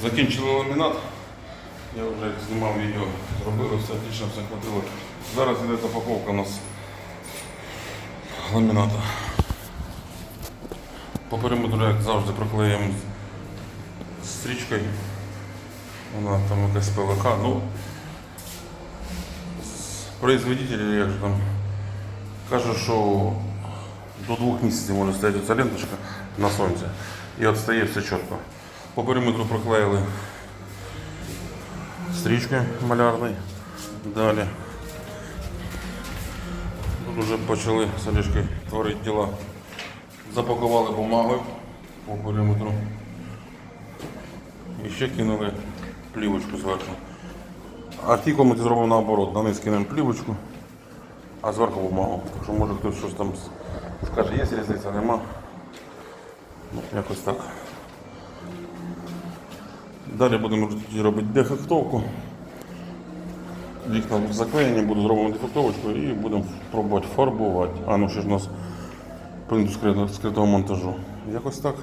Закінчили ламінат. Я вже знімав відео, зробили все отлично, все хватило. Зараз йде запаковка у нас ламіната. По периметру, як завжди, проклеїмо стрічкою. Вона там якась ПВХ. Ну, производитель, як же там, каже, що до двох місяців може стояти ця ленточка на сонці. І от стає все чітко. По периметру проклеїли стрічкою малярною. Далі. Тут вже почали з творити діла. Запакували бумагою по периметру. І ще кинули плівочку зверху. Артикул ми зробимо наоборот. На низ кинемо плівочку, а зверху бумагу. Що може хтось щось там скаже, є різниця, нема. Ну, якось так. Далі будемо робити дефектовку. Вікна заклеєні, буду зробимо дефектовочку і будемо пробувати фарбувати. А ну ще ж у нас принцип скритого монтажу. Якось так.